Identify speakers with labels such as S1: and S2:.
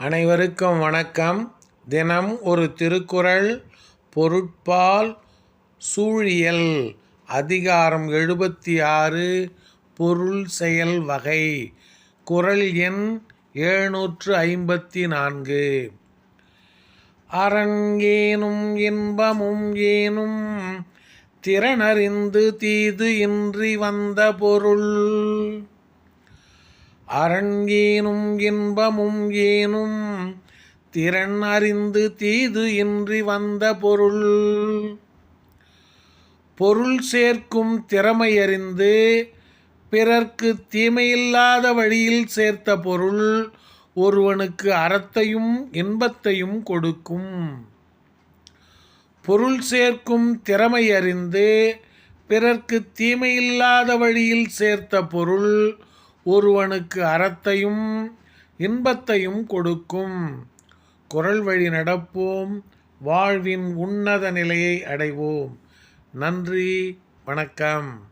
S1: அனைவருக்கும் வணக்கம். தினம் ஒரு திருக்குறள் பொருட்பால் சூழியல் அதிகாரம் எழுபத்தி ஆறு பொருள் செயல் வகை குறள் எண் எழுநூற்று ஐம்பத்தி நான்கு. அரண் ஏனும் இன்பமும் ஏனும் திறனறிந்து தீது இன்றி வந்த பொருள். அரண்கேனும் இன்பமும் ஏனும் திறன் அறிந்து தீது இன்றி வந்த பொருள். பொருள் சேர்க்கும் திறமையறிந்து பிறர்க்கு தீமையில்லாத வழியில் சேர்த்த பொருள் ஒருவனுக்கு அறத்தையும் இன்பத்தையும் கொடுக்கும். பொருள் சேர்க்கும் திறமையறிந்து பிறர்க்கு தீமையில்லாத வழியில் சேர்த்த பொருள் ஒருவனுக்கு அறத்தையும் இன்பத்தையும் கொடுக்கும். குரல் வழி நடப்போம் வாழ்வின் உன்னத நிலையை அடைவோம். நன்றி வணக்கம்.